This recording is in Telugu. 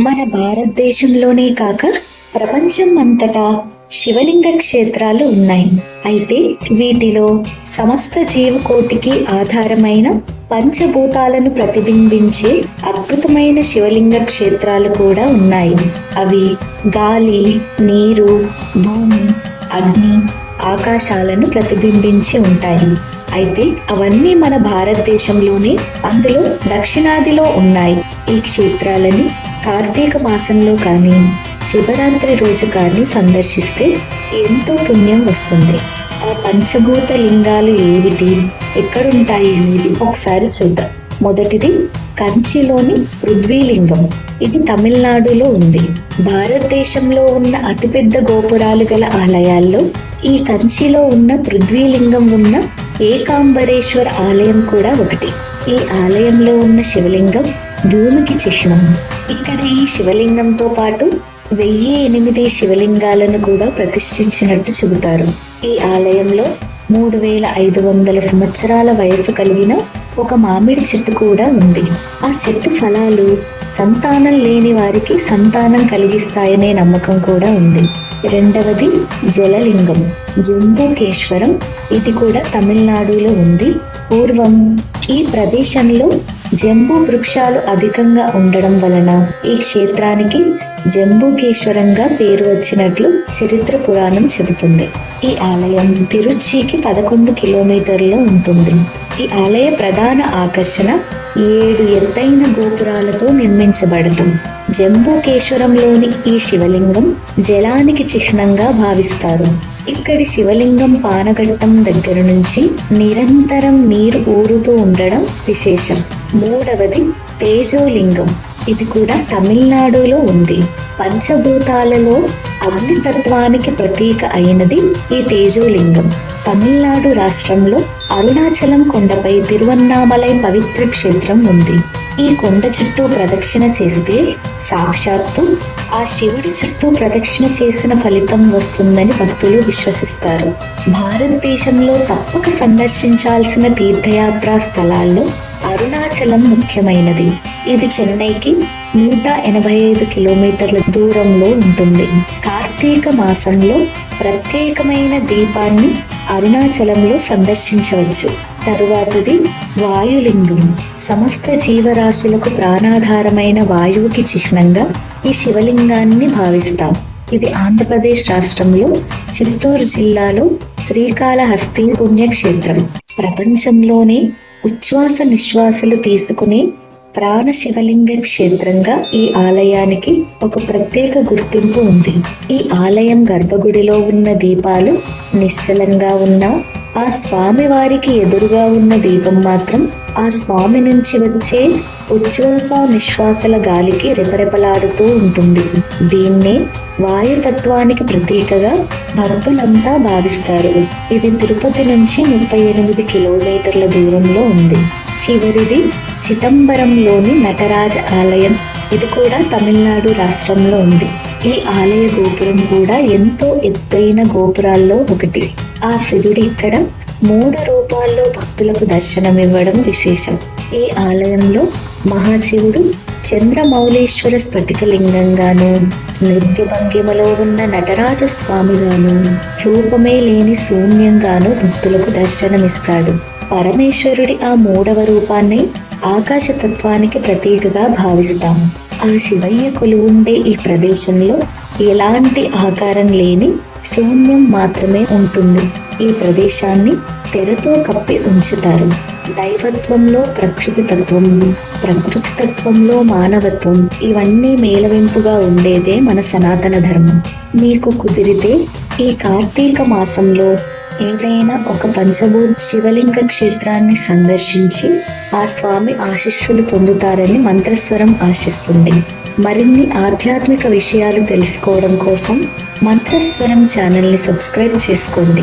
మన భారతదేశంలోనే కాక ప్రపంచం అంతటా శివలింగ క్షేత్రాలు ఉన్నాయి. అయితే వీటిలో సమస్త జీవకోటికి ఆధారమైన పంచభూతాలను ప్రతిబింబించే అద్భుతమైన శివలింగ క్షేత్రాలు కూడా ఉన్నాయి. అవి గాలి నీరు భూమి అగ్ని ఆకాశాలను ప్రతిబింబించి ఉంటాయి. అయితే అవన్నీ మన భారతదేశంలోనే అందులో దక్షిణాదిలో ఉన్నాయి. ఈ క్షేత్రాలని కార్తీక మాసంలో కానీ శివరాత్రి రోజు కానీ సందర్శిస్తే ఎంతో పుణ్యం వస్తుంది. ఆ పంచభూత లింగాలు ఏమిటి? ఎక్కడుంటాయి అనేది ఒకసారి చూద్దాం. మొదటిది కంచిలోని పృథ్వీలింగం. ఇది తమిళనాడులో ఉంది. భారతదేశంలో ఉన్న అతిపెద్ద గోపురాలు గల ఆలయాల్లో ఈ కంచిలో ఉన్న పృథ్వీలింగం ఉన్న ఏకాంబరేశ్వర ఆలయం కూడా ఒకటి. ఈ ఆలయంలో ఉన్న శివలింగం భూమికి చిహ్నం. ఇక్కడ ఈ శివలింగంతో పాటు వెయ్యి ఎనిమిది శివలింగాలను కూడా ప్రతిష్ఠించినట్టు చెబుతారు. ఈ ఆలయంలో మూడు వేల ఐదు వందల సంవత్సరాల వయసు కలిగిన ఒక మామిడి చెట్టు కూడా ఉంది. ఆ చెట్టు ఫలాలు సంతానం లేని వారికి సంతానం కలిగిస్తాయనే నమ్మకం కూడా ఉంది. రెండవది జలలింగం. జంబూకేశ్వరం ఇది కూడా తమిళనాడులో ఉంది. పూర్వం ఈ ప్రదేశంలో జంబూ వృక్షాలు అధికంగా ఉండడం వలన ఈ క్షేత్రానికి జంబూకేశ్వరంగా పేరు వచ్చినట్లు చరిత్ర పురాణం చెబుతుంది. ఈ ఆలయం తిరుచికి పదకొండు కిలోమీటర్లు ఉంటుంది. ఈ ఆలయ ప్రధాన ఆకర్షణ ఏడు ఎత్తైన గోపురాలతో నిర్మించబడటం జంబూకేశ్వరంలోని ఈ శివలింగం జలానికి చిహ్నంగా భావిస్తారు. ఇక్కడి శివలింగం పానగట్టం దగ్గర నుంచి నిరంతరం నీరు ఊరుతూ ఉండడం విశేషం. మూడవది తేజోలింగం. ఇది కూడా తమిళనాడులో ఉంది. పంచభూతాలలో అగ్నితత్వానికి ప్రతీక అయినది ఈ తేజోలింగం. తమిళనాడు రాష్ట్రంలో అరుణాచలం కొండపై తిరువన్నామలై పవిత్ర క్షేత్రం ఉంది. ఈ కొండ చుట్టూ ప్రదక్షిణ చేస్తే సాక్షాత్తు ఆ శివుడి చుట్టూ ప్రదక్షిణ చేసిన ఫలితం వస్తుందని భక్తులు విశ్వసిస్తారు. భారతదేశంలో తప్పక సందర్శించాల్సిన తీర్థయాత్రా స్థలాల్లో అరుణాచలం ముఖ్యమైనది. ఇది చెన్నైకి నూట ఎనభై ఐదు కిలోమీటర్ల దూరంలో ఉంటుంది. కార్తీక మాసంలో ప్రత్యేకమైన దీపాన్ని అరుణాచలంలో సందర్శించవచ్చు. తరువాతది వాయులింగం. సమస్త జీవరాశులకు ప్రాణాధారమైన వాయువుకి చిహ్నంగా ఈ శివలింగాన్ని భావిస్తాం. ఇది ఆంధ్రప్రదేశ్ రాష్ట్రంలో చిత్తూరు జిల్లాలో శ్రీకాళహస్తి పుణ్యక్షేత్రం. ప్రపంచంలోనే ఉచ్ఛ్వాస నిశ్వాసలు తీసుకునే ప్రాణ శివలింగ క్షేత్రంగా ఈ ఆలయానికి ఒక ప్రత్యేక గుర్తింపు ఉంది. ఈ ఆలయం గర్భగుడిలో ఉన్న దీపాలు నిశ్చలంగా ఉన్న ఆ స్వామి వారికి ఎదురుగా ఉన్న దీపం మాత్రం ఆ స్వామి నుంచి వచ్చే ఉచ్ఛ్వాస నిశ్వాసల గాలికి రెపరెపలాడుతూ ఉంటుంది. దీన్నే వాయుతత్వానికి ప్రతీకగా భక్తులంతా భావిస్తారు. ఇది తిరుపతి నుంచి ముప్పై ఎనిమిది కిలోమీటర్ల దూరంలో ఉంది. చివరిది చిదంబరంలోని నటరాజ ఆలయం. ఇది కూడా తమిళనాడు రాష్ట్రంలో ఉంది. ఈ ఆలయ గోపురం కూడా ఎంతో ఎత్తైన గోపురాల్లో ఒకటి. ఆ శివుడి ఇక్కడ మూడు రూపాల్లో భక్తులకు దర్శనమివ్వడం విశేషం. ఈ ఆలయంలో మహాశివుడు చంద్రమౌళీశ్వర స్ఫటికలింగంగాను నృత్య భంగిమలో ఉన్న నటరాజ స్వామిగాను రూపమే లేని శూన్యంగాను భక్తులకు దర్శనమిస్తాడు. పరమేశ్వరుడి ఆ మూడవ రూపాన్ని ఆకాశతత్వానికి ప్రతీకగా భావిస్తాం ఆ శివయ్య కొలువుండే ఈ ప్రదేశంలో ఎలాంటి ఆకారం లేని శూన్యం మాత్రమే ఉంటుంది. ఈ ప్రదేశాన్ని తెరతో కప్పి ఉంచుతారు. దైవత్వంలో ప్రకృతి తత్వం ప్రకృతి తత్వంలో మానవత్వం ఇవన్నీ మేలవింపుగా ఉండేదే మన సనాతన ధర్మం. మీకు కుదిరితే ఈ కార్తీక మాసంలో ఏదైనా ఒక పంచభూత శివలింగ క్షేత్రాన్ని సందర్శించి ఆ స్వామి ఆశీస్సులు పొందుతారని మంత్రస్వరం ఆశిస్తుంది. మరిన్ని ఆధ్యాత్మిక విషయాలు తెలుసుకోవడం కోసం మంత్రస్వరం ఛానల్ని సబ్స్క్రైబ్ చేసుకోండి.